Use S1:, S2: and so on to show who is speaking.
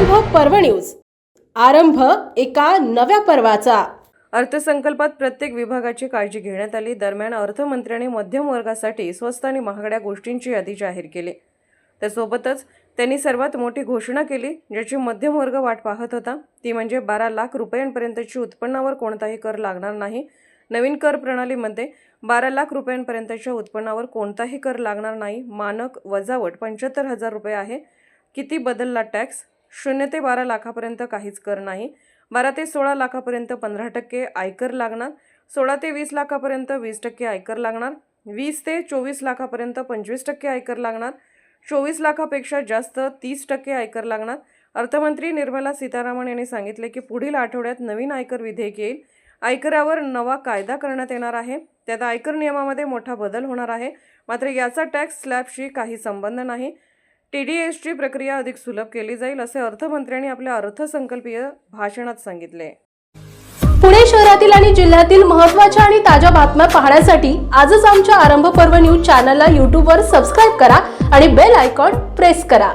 S1: पर्व न्यूज. आरंभ एका नव्या पर्वाचा.
S2: अर्थसंकल्पात प्रत्येक विभागाची काळजी घेण्यात आली. दरम्यान अर्थमंत्र्यांनी मध्यम वर्गासाठी स्वस्त आणि महागड्या गोष्टींची यादी जाहीर केली. त्यासोबतच त्यांनी सर्वात मोठी घोषणा केली ज्याची मध्यम वर्ग वाट पाहत होता. ती म्हणजे बारा लाख रुपयांपर्यंतची उत्पन्नावर कोणताही कर लागणार नाही. नवीन कर प्रणालीमध्ये बारा लाख रुपयांपर्यंतच्या उत्पन्नावर कोणताही कर लागणार नाही. मानक वजावट पंच्याहत्तर हजार रुपये आहे. किती बदलला टॅक्स? शून्य ते बारा लाखापर्यंत काहीच कर नाही. बारा ते सोळा लाखापर्यंत पंधरा टक्के आयकर लागणार. सोळा ते वीस लाखापर्यंत वीस टक्के आयकर लागणार. वीस ते चोवीस लाखापर्यंत पंचवीस टक्के आयकर लागणार. चोवीस लाखापेक्षा जास्त तीस टक्के आयकर लागणार. अर्थमंत्री निर्मला सीतारामन यांनी सांगितले की पुढील आठवड्यात नवीन आयकर विधेयक येईल. आयकरावर नवा कायदा करण्यात येणार आहे. त्यात आयकर नियमामध्ये मोठा बदल होणार आहे. मात्र याचा टॅक्स स्लॅबशी काही संबंध नाही. टी डी एसची प्रक्रिया अधिक सुलभ केली जाईल असे अर्थमंत्र्यांनी आपल्या अर्थसंकल्पीय भाषणात सांगितले.
S1: पुणे शहरातील आणि जिल्ह्यातील महत्त्वाच्या आणि ताज्या बातम्या पाहण्यासाठी आजच आमच्या आरंभ पर्व न्यूज चॅनलला यूट्यूबवर सबस्क्राईब करा आणि बेल आयकॉन प्रेस करा.